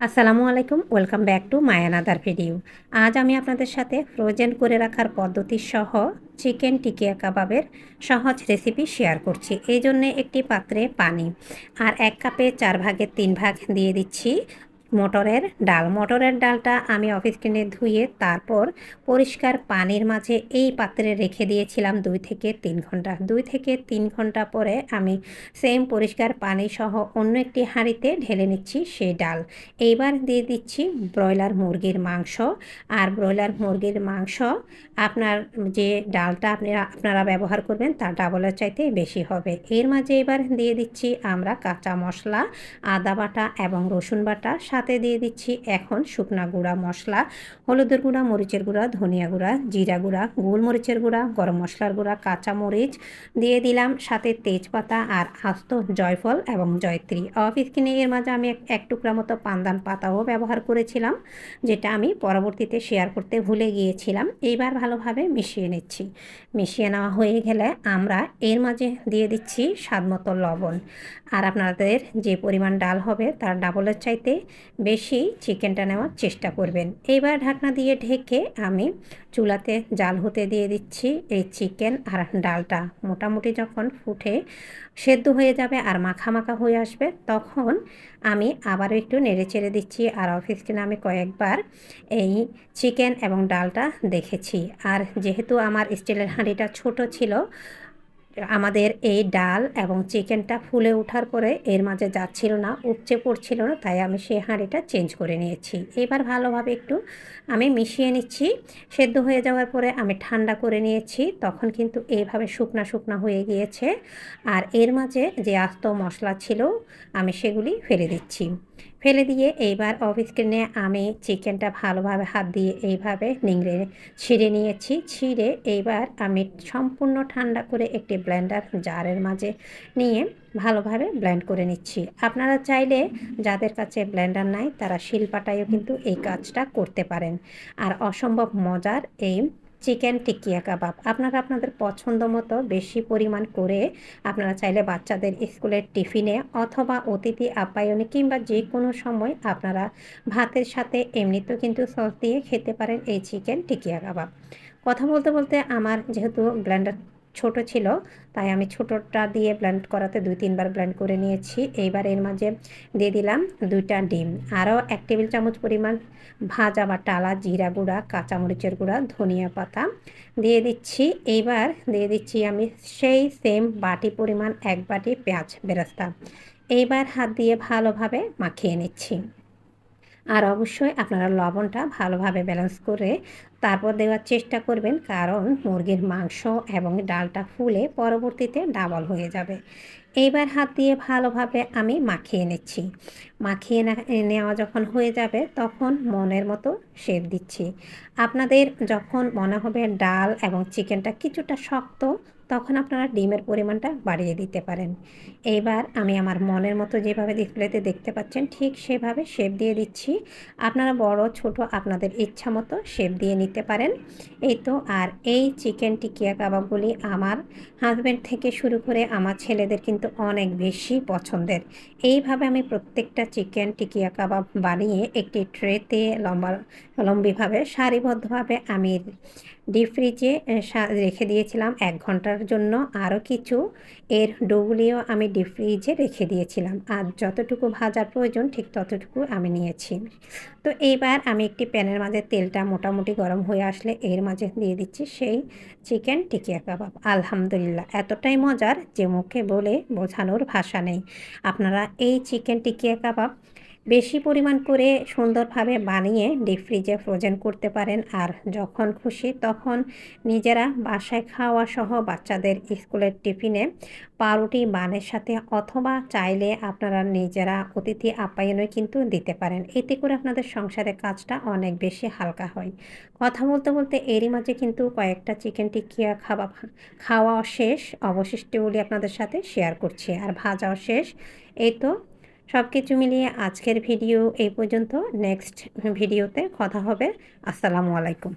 আসসালামু আলাইকুম, welcome back to মায়ানাদার ভিডিও। আজ আমি আপনাদের সাথে ফ্রোজেন করে রাখার পদ্ধতি সহ চিকেন টিকিয়া কাবাবের সহজ রেসিপি শেয়ার করছি। এই জন্যে একটি পাত্রে পানি আর এক কাপে চার ভাগের তিন ভাগ দিয়ে দিচ্ছি মটরের ডাল। মটরের ডালটা আমি অফিস কিনে ধুয়ে তারপর পরিষ্কার পানির মাঝে এই পাত্রে রেখে দিয়েছিলাম দুই থেকে তিন ঘণ্টা। দুই থেকে তিন ঘণ্টা পরে আমি সেম পরিষ্কার পানি সহ অন্য একটি হাঁড়িতে ঢেলে নিচ্ছি সেই ডাল। এইবার দিয়ে দিচ্ছি ব্রয়লার মুরগির মাংস। আর ব্রয়লার মুরগির মাংস আপনার যে ডালটা আপনারা আপনারা ব্যবহার করবেন তা ডাবলের চাইতে বেশি হবে। এর মাঝে এবার দিয়ে দিচ্ছি আমরা কাঁচা মশলা, আদা বাটা এবং রসুন বাটা সাথে দিয়ে দিচ্ছি এখন শুকনা গুঁড়া মশলা, হলুদের গুঁড়া, মরিচের গুঁড়া, ধনিয়া গুঁড়া, জিরা গুঁড়া, গোলমরিচের গুঁড়া, গরম মশলার গুঁড়া, কাঁচা মরিচ দিয়ে দিলাম সাথে তেজপাতা আর আস্ত জয়ফল এবং জয়ত্রী। অফিস কিনে এর মাঝে আমি এক টুকরা মতো পান্দান পাতাও ব্যবহার করেছিলাম, যেটা আমি পরবর্তীতে শেয়ার করতে ভুলে গিয়েছিলাম। এইবার ভালোভাবে মিশিয়ে নিচ্ছি। মিশিয়ে নেওয়া হয়ে গেলে আমরা এর মাঝে দিয়ে দিচ্ছি স্বাদ মতো লবণ। আর আপনাদের যে পরিমাণ ডাল হবে তার ডাবলের চাইতে বেশি চিকেনটা নেওয়ার চেষ্টা করবেন। এইবার ঢাকনা দিয়ে ঢেকে আমি চুলাতে জাল হতে দিয়ে দিচ্ছি এই চিকেন আর ডালটা। মোটামুটি যখন ফুটে সেদ্ধ হয়ে যাবে আর মাখা মাখা হয়ে আসবে, তখন আমি আবারও একটু নেড়ে চেড়ে দিচ্ছি আর অফিস কিনে আমি কয়েকবার এই চিকেন এবং ডালটা দেখেছি। আর যেহেতু আমার স্টিলের হাঁড়িটা ছোট ছিল আমাদের এই ডাল এবং চিকেনটা ফুলে ওঠার পরে এর মাঝে যাচ্ছিল না, উপচে পড়ছিল না, তাই আমি সেই হাঁড়িটা চেঞ্জ করে নিয়েছি। এবার ভালোভাবে একটু আমি মিশিয়ে নিচ্ছি। সেদ্ধ হয়ে যাওয়ার পরে আমি ঠান্ডা করে নিয়েছি, তখন কিন্তু এইভাবে শুকনা শুকনা হয়ে গিয়েছে। আর এর মাঝে যে আস্ত মশলা ছিল, আমি সেগুলি ফেলে দিচ্ছি। ফেলে দিয়ে এইবার অফিস কিনে আমি চিকেনটা ভালোভাবে হাত দিয়ে এইভাবে নিংড়ে ছিঁড়ে নিয়েছি। ছিঁড়ে এইবার আমি সম্পূর্ণ ঠান্ডা করে একটি ব্লেন্ডার জারের মাঝে নিয়ে ভালোভাবে ব্লেন্ড করে নিচ্ছি। আপনারা চাইলে যাদের কাছে ব্লেন্ডার নাই তারা শিলপাটায়ও কিন্তু এই কাজটা করতে পারেন। আর অসম্ভব মজার এই চিকেন টিকিয়া কাবাব। আপনারা আপনাদের পছন্দ মতো বেশি পরিমাণ করে আপনারা চাইলে বাচ্চাদের স্কুলের টিফিনে অথবা অতিথি আপ্যায়নে কিংবা যে কোনো সময় আপনারা ভাতের সাথে এমনিতেও কিন্তু সস দিয়ে খেতে পারেন এই চিকেন টিকিয়া কাবাব। কথা বলতে বলতে আমার যেহেতু ব্লেন্ডার ছোট ছিল, তাই আমি ছোটোটা দিয়ে ব্লেন্ড করাতে দুই, তিনবার ব্লেন্ড করে নিয়েছি। এইবার এর মাঝে দিয়ে দিলাম দুইটা ডিম। আরও এক টেবিল চামচ পরিমাণ ভাজা বা টালা জিরা গুঁড়া, কাঁচামরিচের গুঁড়া, ধনিয়া পাতা দিয়ে দিচ্ছি। এইবার দিয়ে দিচ্ছি আমি সেই সেম বাটি পরিমাণ এক বাটি পেঁয়াজ বেরাস্তা। এইবার হাত দিয়ে ভালোভাবে মাখিয়ে নিচ্ছি। আর অবশ্যই আপনারা লবণটা ভালোভাবে ব্যালেন্স করে তারপর দেওয়ার চেষ্টা করবেন, কারণ মুরগির মাংস এবং ডালটা ফুলে পরবর্তীতে ডাবল হয়ে যাবে। এইবার হাত দিয়ে ভালোভাবে আমি মাখিয়ে নিচ্ছি। মাখিয়ে নেওয়া যখন হয়ে যাবে তখন মনের মতো শেপ দিচ্ছি। আপনাদের যখন মনে হবে ডাল এবং চিকেনটা কিছুটা শক্ত, তখন আপনারা ডিমের পরিমাণটা বাড়িয়ে দিতে পারেন। এইবার আমি আমার মনের মতো যেভাবে ডিসপ্লেতে দেখতে পাচ্ছেন, ঠিক সেভাবে শেপ দিয়ে দিচ্ছি। আপনারা বড়, ছোট আপনাদের ইচ্ছা মতো শেপ দিয়ে নিতে পারেন। এই তো, আর এই চিকেন টিকিয়া কাবাবগুলি আমার হাজব্যান্ড থেকে শুরু করে আমার ছেলেদের কিন্তু অনেক বেশি পছন্দের। এইভাবে আমি প্রত্যেকটা চিকেন টিকিয়া কাবাব বানিয়ে একটি ট্রেতে লম্বা, লম্বিভাবে, সারিবদ্ধভাবে আমি ডিপ ফ্রিজে রেখে দিয়েছিলাম এক ঘণ্টার জন্য। আরও কিছু এর ডোগুলিও আমি ডিপ ফ্রিজে রেখে দিয়েছিলাম। আর যতটুকু ভাজার প্রয়োজন, ঠিক ততটুকু আমি নিয়েছি। তো এইবার আমি একটি প্যানের মাঝে তেলটা মোটামুটি গরম হয়ে আসলে এর মাঝে দিয়ে দিচ্ছি সেই চিকেন টিকিয়া কাবাব। আলহামদুলিল্লাহ, এতটাই মজার যে মুখে বলে বোঝানোর ভাষা নেই। আপনারা এই চিকেন টিকিয়া কাবাব বেশি পরিমাণ করে সুন্দরভাবে বানিয়ে ডিপ ফ্রিজে ফ্রোজেন করতে পারেন। আর যখন খুশি তখন নিজেরা বাসায় খাওয়া সহ বাচ্চাদের স্কুলের টিফিনে পাউরুটি, বানের সাথে অথবা চাইলে আপনারা নিজেরা অতিথি আপ্যায়নে কিন্তু দিতে পারেন। এতে করে আপনাদের সংসারের কাজটা অনেক বেশি হালকা হয়। কথা বলতে বলতে এরই মাঝে কিন্তু কয়েকটা চিকেন টিকিয়া খাওয়া খাওয়া শেষ। অবশিষ্টগুলি আপনাদের সাথে শেয়ার করছি। আর ভাজাও শেষ। এই তো সব কিছু মিলিয়ে আজকের ভিডিও এই পর্যন্ত। নেক্সট ভিডিওতে কথা হবে। আসসালামু আলাইকুম।